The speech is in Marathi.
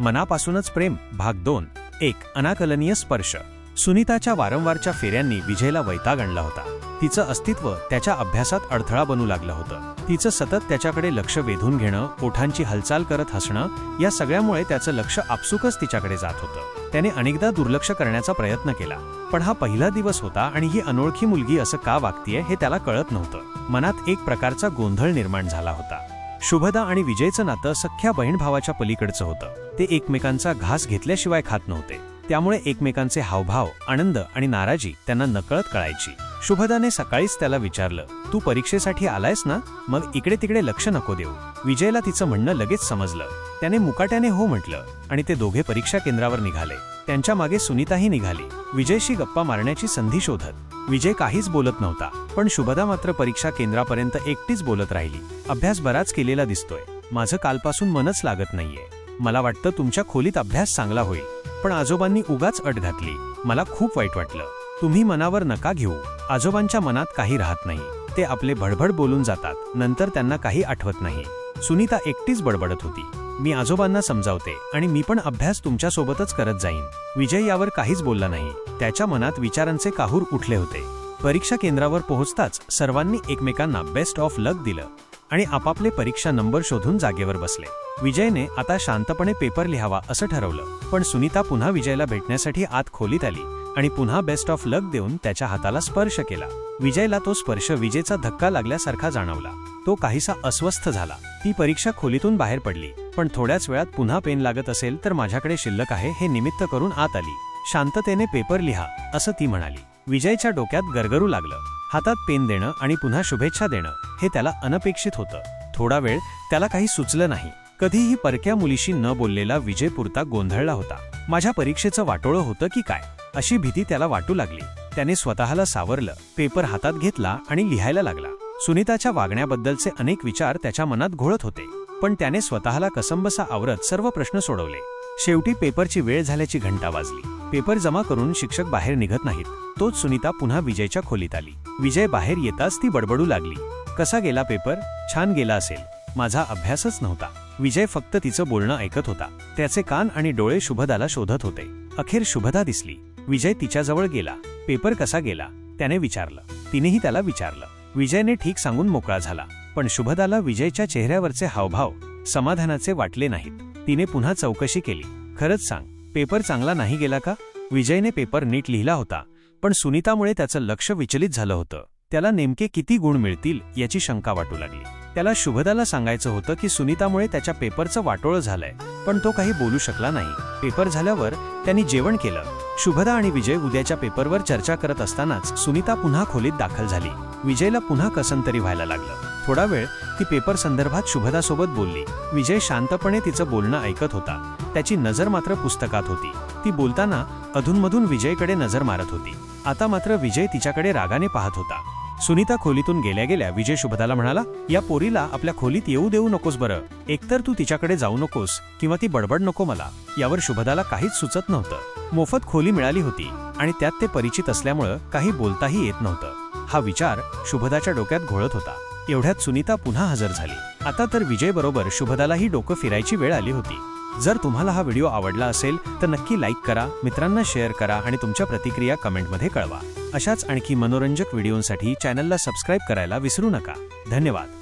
मनापासूनच प्रेम भाग दोन एक अनाकलनीय स्पर्श. सुनीताच्या वारंवारच्या फेऱ्यांनी विजयला वैताग आणला होता. तिचं अस्तित्व त्याच्या अभ्यासात अडथळा बनू लागलं होतं. तिचं सतत त्याच्याकडे लक्ष वेधून घेणं ओठांची हालचाल करत हसणं या सगळ्यामुळे त्याचं लक्ष आपसुकच तिच्याकडे जात होतं. त्याने अनेकदा दुर्लक्ष करण्याचा प्रयत्न केला. पण हा पहिला दिवस होता आणि ही अनोळखी मुलगी असं का वागतीये हे त्याला कळत नव्हतं. मनात एक प्रकारचा गोंधळ निर्माण झाला होता. शुभदा आणि विजयचं नातं सख्या बहीण भावाच्या पलीकडचं होतं. ते एकमेकांचा घास घेतल्याशिवाय खात नव्हते. त्यामुळे एकमेकांचे हावभाव आनंद आणि नाराजी त्यांना नकळत कळायची. शुभदाने सकाळीच त्याला विचारलं तू परीक्षेसाठी आलायस ना? मग इकडे तिकडे लक्ष नको देऊ. विजयला तिचं म्हणणं लगेच समजलं. त्याने मुकाट्याने हो म्हटलं आणि ते दोघे परीक्षा केंद्रावर निघाले. त्यांच्या मागे सुनीताही निघाली. विजयशी गप्पा मारण्याची संधी शोधत. विजय काहीच बोलत नव्हता पण शुभदा मात्र परीक्षा केंद्रापर्यंत एकटीच बोलत राहिली. अभ्यास बराच केलेला दिसतोय. माझं कालपासून मनच लागत नाहीये. मला वाटतं तुमच्या खोलीत अभ्यास चांगला होईल. पण आजोबांनी उगाच अट घातली. मला खूप वाईट वाटलं. तुम्ही मनावर नका घेऊ. आजोबांच्या मनात काही राहत नाही. ते आपले भडभड बोलून जातात. नंतर त्यांना काही आठवत नाही. सुनीता एकटीच बडबडत होती. मी आजोबांना समजावते आणि मी पण अभ्यास तुमच्यासोबतच करत जाईन. विजय यावर काहीच बोलला नाही. त्याच्या मनात विचारांचे काहूर उठले होते. परीक्षा केंद्रावर पोहोचताच सर्वांनी एकमेकांना बेस्ट ऑफ लक दिलं. आणि आपापले परीक्षा नंबर शोधून जागेवर बसले. विजयने आता शांतपणे पेपर लिहावा असं ठरवलं. पण सुनीता पुन्हा विजयला भेटण्यासाठी आत खोलीत आली आणि पुन्हा बेस्ट ऑफ लक देऊन त्याच्या हाताला स्पर्श केला. विजयला तो स्पर्श विजेचा धक्का लागल्यासारखा जाणवला. तो काहीसा अस्वस्थ झाला. ती परीक्षा खोलीतून बाहेर पडली. पण थोड्याच वेळात पुन्हा पेन लागत असेल तर माझ्याकडे शिल्लक आहे हे निमित्त करून आत आली. शांततेने पेपर लिहा असं ती म्हणाली. विजयच्या डोक्यात गरगरू लागलं. हातात पेन देणं आणि पुन्हा शुभेच्छा देणं हे त्याला अनपेक्षित होतं. थोडा वेळ त्याला काही सुचलं नाही. कधीही परक्या मुलीशी न बोललेला विजय पुरता गोंधळला होता. माझ्या परीक्षेचं वाटोळं होतं की काय? अशी भीती त्याला वाटू लागली. त्याने स्वतःला सावरलं पेपर हातात घेतला आणि लिहायला लागला. सुनीताच्या वागण्याबद्दलचे अनेक विचार त्याच्या मनात घोळत होते. पण त्याने स्वतःला कसंबसा आवरत सर्व प्रश्न सोडवले. शेवटी पेपरची वेळ झाल्याची घंटा वाजली. पेपर जमा करून शिक्षक बाहेर निघत नाहीत. तोच सुनीता पुन्हा विजयच्या खोलीत आली. विजय बाहेर येताच ती बडबडू लागली. कसा गेला पेपर? छान गेला असेल. माझा अभ्यासच नव्हता. विजय फक्त तिचं बोलणं ऐकत होता. त्याचे कान आणि डोळे शुभदाला शोधत होते. अखेर शुभदा दिसली. विजय तिच्याजवळ गेला. पेपर कसा गेला? त्याने विचारलं. तिनेही त्याला विचारलं. विजयने ठीक सांगून मोकळा झाला. पण शुभदाला विजयच्या चेहऱ्यावरचे हावभाव समाधानाचे वाटले नाहीत. तिने पुन्हा चौकशी केली. खरंच सांग पेपर चांगला नाही गेला का? विजयने पेपर नीट लिहिला होता पण सुनीतामुळे त्याचं लक्ष विचलित झालं होतं. त्याला नेमके किती गुण मिळतील याची शंका वाटू लागली. त्याला शुभदाला सांगायचं होतं की सुनीतामुळे त्याच्या पेपरचं वाटोळं झालंय पण तो काही बोलू शकला नाही. पेपर झाल्यावर त्यांनी जेवण केलं. शुभदा आणि विजय उद्याच्या पेपरवर चर्चा करत असतानाच सुनीता पुन्हा खोलीत दाखल झाली. विजयला पुन्हा कसंतरी व्हायला लागलं. थोडा वेळ ती पेपर संदर्भात शुभदासोबत बोलली. विजय शांतपणे तिचं बोलणं ऐकत होता. त्याची नजर मात्र पुस्तकात होती. ती बोलताना अधूनमधून विजयकडे नजर मारत होती. आता मात्र विजय तिच्याकडे रागाने पाहत होता. सुनीता खोलीतून गेल्या गेल्या विजय शुभदाला म्हणाला या पोरीला आपल्या खोलीत येऊ देऊ नकोस बरं. एकतर तू तिच्याकडे जाऊ नकोस किंवा ती बडबड नको मला. यावर शुभदाला काहीच सुचत नव्हतं. मोफत खोली मिळाली होती आणि त्यात ते परिचित असल्यामुळं काही बोलताही येत नव्हतं. हा विचार शुभदाच्या डोक्यात घोळत होता. एवढ्यात सुनीता पुन्हा हजर झाली. आता तर विजय बरोबर शुभदालाही डोकं फिरायची वेळ आली होती. जर तुम्हाला हा व्हिडिओ आवडला असेल तर नक्की लाईक करा मित्रांना शेअर करा आणि तुमच्या प्रतिक्रिया कमेंटमध्ये कळवा. अशाच आणखी मनोरंजक व्हिडिओंसाठी चॅनलला सबस्क्राईब करायला विसरू नका. धन्यवाद.